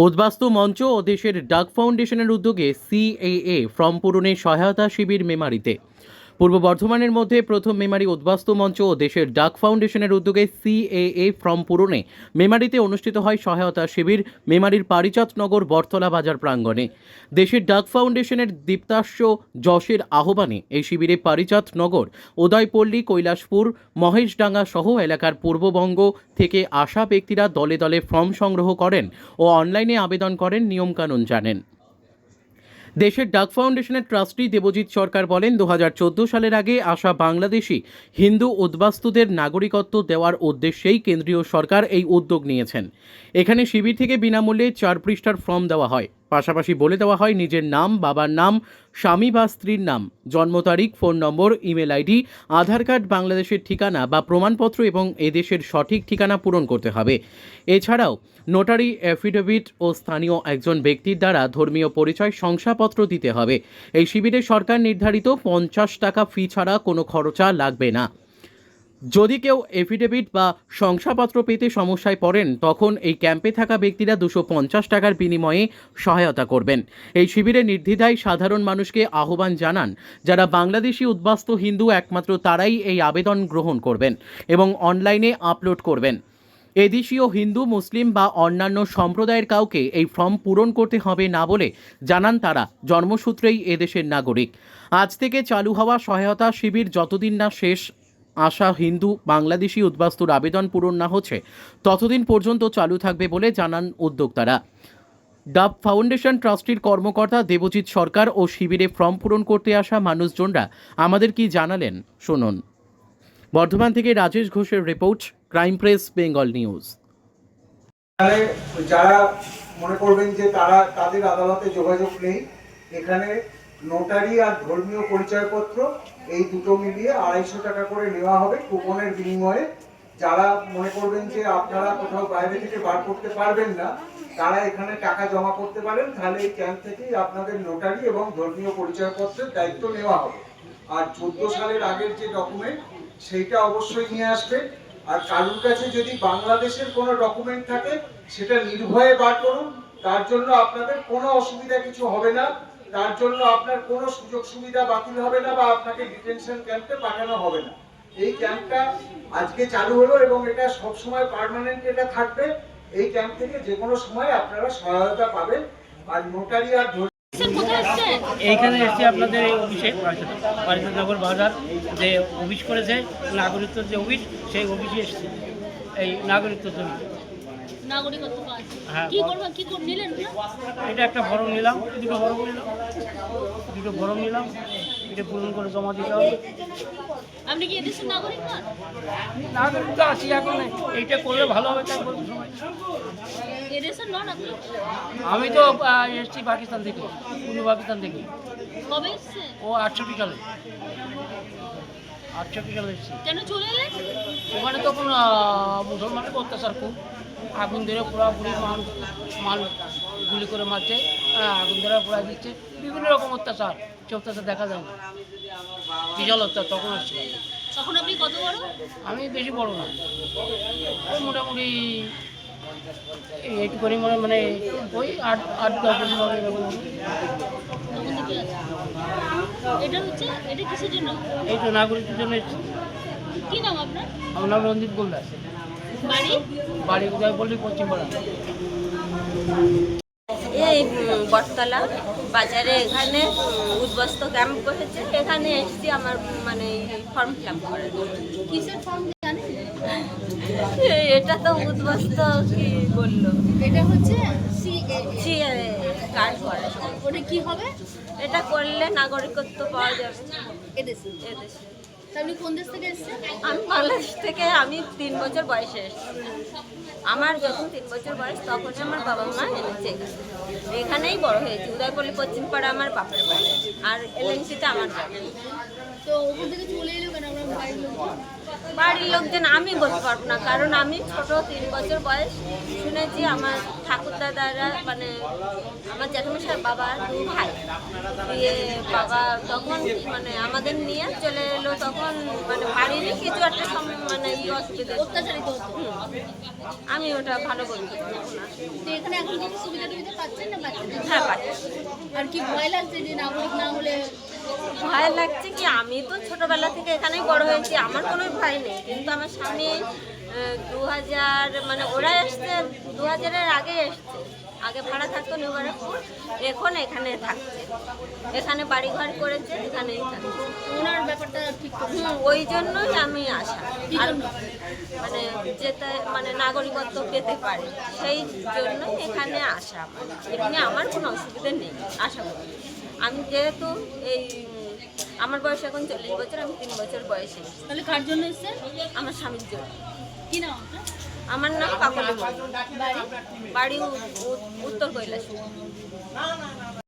উদ্বাস্তু মঞ্চ ও দেশের ডাক ফাউন্ডেশনের উদ্যোগে সিএএ ফর্ম পূরণে সহায়তা শিবির মেমারিতে। পূর্ব বর্ধমানের মধ্যে প্রথম মেমারি উদ্বাস্তু মঞ্চ ও দেশের ডাক ফাউন্ডেশনের উদ্যোগে সিএএ ফর্ম পূরণে মেমারিতে অনুষ্ঠিত হয় সহায়তা শিবির, মেমারির পারিচাঁদনগর বটতলা বাজার প্রাঙ্গণে। দেশের ডাক ফাউন্ডেশনের দীপ্তাস্য যশের আহ্বানে এই শিবিরে পারিচাঁদনগর উদয়পল্লী, কৈলাসপুর, মহেশডাঙ্গা সহ এলাকার পূর্ববঙ্গ থেকে আসা ব্যক্তিরা দলে দলে ফর্ম সংগ্রহ করেন ও অনলাইনে আবেদন করেন, নিয়মকানুন জানেন। দেশের ডাক ফাউন্ডেশনের ট্রাস্টি দেবজিৎ সরকার বলেন দু হাজার চোদ্দ সালের আগে আসা বাংলাদেশি হিন্দু উদ্বাস্তুদের নাগরিকত্ব দেওয়ার উদ্দেশ্যেই কেন্দ্রীয় সরকার এই উদ্যোগ নিয়েছেন। এখানে শিবির থেকে বিনামূল্যে চার পৃষ্ঠার ফর্ম দেওয়া হয়। পাশাপাশি বলে দেওয়া হয় নিজের নাম, বাবার নাম, স্বামী বা স্ত্রীর নাম, জন্ম তারিখ, phone number, email ID, Aadhaar card, বাংলাদেশের ঠিকানা বা প্রমাণপত্র এবং এদেশের সঠিক ঠিকানা পূরণ করতে হবে। এছাড়াও, নোটারি, অ্যাফিডেভিট ও স্থানীয় একজন ব্যক্তির দ্বারা ধর্মীয় পরিচয় শংসাপত্র দিতে হবে। এই শিবিরে সরকার নির্ধারিত পঞ্চাশ টাকা ফি ছাড়া কোনো খরচা লাগবে না। যদি কেউ এফিডেভিট বা শংসাপত্র পেতে সমস্যায় পড়েন, তখন এই ক্যাম্পে থাকা ব্যক্তিরা দুশো পঞ্চাশ টাকার বিনিময়ে সহায়তা করবেন। এই শিবিরে নির্দ্বিধায় সাধারণ মানুষকে আহ্বান জানান, যারা বাংলাদেশি, উদ্বাস্তু, হিন্দু একমাত্র তারাই এই আবেদন গ্রহণ করবেন এবং অনলাইনে আপলোড করবেন। এদেশীয় হিন্দু, মুসলিম বা অন্যান্য সম্প্রদায়ের কাউকে এই ফর্ম পূরণ করতে হবে না বলে জানান তারা, জন্মসূত্রেই এদেশের নাগরিক। আজ থেকে চালু হওয়া সহায়তা শিবির যতদিন না শেষ আসা হিন্দু বাংলাদেশি উদ্বাস্তুর আবেদন পূরণ না হচ্ছে, ততদিন পর্যন্ত চালু থাকবে বলে জানান উদ্যোক্তারা। ডাব ফাউন্ডেশন ট্রাস্টির কর্মকর্তা দেবজিৎ সরকার ও শিবিরে ফর্ম পূরণ করতে আসা মানুষজনরা আমাদের কি জানালেন শুনুন। বর্ধমান থেকে রাজেশ ঘোষের report, crime press, Bengal news. যারা মনে করবেন যে তারা, তাদের আদালতে যোগাযোগ নেই, এখানে নোটারি আর ধর্মীয় পরিচয়পত্র, এই দুটো মিলিয়ে আড়াইশো টাকা করে নেওয়া হবে কুপনের বিনিময়ে। যারা মনে করবেন যে আপনারা কোথাও বাইরে থেকে বার করতে পারবেন না, তারা এখানে টাকা জমা করতে পারেন, তাহলে এই ক্যাম্প থেকেই আপনাদের নোটারি এবং ধর্মীয় পরিচয়পত্রের দায়িত্ব নেওয়া হবে। আর চোদ্দ সালের আগের যে ডকুমেন্ট সেইটা অবশ্যই নিয়ে আসবে। আর কারুর কাছে যদি বাংলাদেশের কোনো ডকুমেন্ট থাকে, সেটা নির্ভয়ে বার করুন। তার জন্য আপনাদের কোনো অসুবিধা কিছু হবে না। তার জন্য আপনার কোনো সুযোগ সুবিধা বাতিল হবে না বা আপনাকে ডিটেনশন ক্যাম্পে পাঠানো হবে না। এই ক্যাম্পটা আজকে চালু হলো এবং এটা সব সময় পার্মানেন্ট এটা থাকবে। এই ক্যাম্প থেকে যে কোনো সময় আপনারা সহায়তা পাবেন। আর নোটারি আর এইখানে এসেছি আপনাদের এই অফিসে বারিশনগর বাজার যে অফিস করেছে নাগরিকত্ব যে অফিস সেই অফিসে এসেছি। এই নাগরিকত্ব জন্য নাগরিকত্ব হ্যাঁ। কি করবেন কি করে নিলেন এটা একটা ফর্ম নিলাম দুটো ফর্ম নিলাম। দুটো ফর্ম নিলাম এটা পূরণ করে জমা দিতে হবে। আপনি কি এদেশের নাগরিক না নাগরিকত্ব আছি এখন এইটা করলে ভালো হবে তাই বলতে সময় এদেশের নন আপনি? আমি তো এসেছি পাকিস্তান থেকে পূর্ব পাকিস্তান থেকে। কবে ও আটশো বিকালে আটশো কেন চলে এলেন ওখানে তখন মুসলমানের অত্যাচার খুব আগুন ধরে পুরাপুরি মাল মাল গুলি করে মারছে আগুন ধরে পোড়া দিচ্ছে। বিভিন্ন রকম অত্যাচার সে অত্যাচার দেখা যায় না। বিশাল অত্যাচার তখন আসছে তখন আপনি কত বড়? আমি বেশি বড় না। মোটামুটি এই এইটুকুনি মানে মানে ওই আট আট দশ বছর হবে এরকম হবে। তখন থেকে আছে এটা হচ্ছে এটা কিসের জন্য? এই তো নাগরিকের জন্য কি নাম আপনার? আমার নাম রঞ্জিত গোলদাস বাড়ি? বাড়ি কোথায় বললি? পশ্চিমপাড়া এই বটতলা বাজারে এখানে উদ্বস্ত ক্যাম্প বসেছে। এখানে এসেছি আমার মানে ফর্ম ফিল আপ করার কিসের ফর্ম এটা তো উদ্বস্ত কি বলল? এটা হচ্ছে কার্ড করা ওটা কি হবে? এটা করলে নাগরিকত্ব পাওয়া যাবে। এদেশে। এদেশে। আপনি কোন দেশ থেকে এসেছেন? আমি বাংলাদেশ থেকে আমি তিন বছর বয়সে এসেছি। আমার যখন তিন বছর বয়স তখন আমার বাবা মা এনেছে এখানে। এখানেই বড় হয়েছি। উদয়পল্লী পশ্চিমপাড়া আমার বাপের বাড়ি। আর এলএনসিতে আমার বাড়ি তো ওখান থেকে চলে এলো কেন? আমরা লোক বাড়ির লোকজন আমি বলতে পারব না কারণ আমি ছোট তিন বছর বয়স। শুনেছি আমার ঠাকুর দাদারা মানে আমার জ্যাঠামশার বাবা দু ভাই। দিয়ে বাবা তখন মানে আমাদের নিয়ে চলে এলো তখন মানে বাড়িরই কিছু একটা মানে ই অসুবিধা। অত্যাচারিত আমি ওটা ভালো বলতে এখানে এখন সুবিধা টুবিধা পাচ্ছেন না পাচ্ছেন হ্যাঁ পাচ্ছি। আর কি ভয় লাগছে যে নাগরিক না ভয় লাগছে কি? আমি তো ছোটবেলা থেকে এখানেই বড় হয়েছি আমার কোনো ভয় নেই। কিন্তু আমার স্বামী দু হাজার মানে ওরা এসছে দু হাজারের আগে এসছে। আগে ভাড়া থাকতো নিউ ব্যারাকপুর এখন এখানে থাকছে। এখানে বাড়ি ঘর করেছে এখানেই থাকছে। ওনার ব্যাপারটা ঠিক হুম, ওই জন্যই আমি আসা। আর মানে যেতে মানে নাগরিকত্ব পেতে পারে। সেই জন্য এখানে আসা আমার। এমনি আমার কোনো অসুবিধা নেই আশা করি। আমি যেহেতু এই আমার বয়স এখন চল্লিশ বছর আমি তিন বছর বয়সে। তাহলে কার জন্য এসছে আমার স্বামীর জন্য। কি নাম আমার নাম কাকলি। বাড়ি? উত্তর কৈলাস।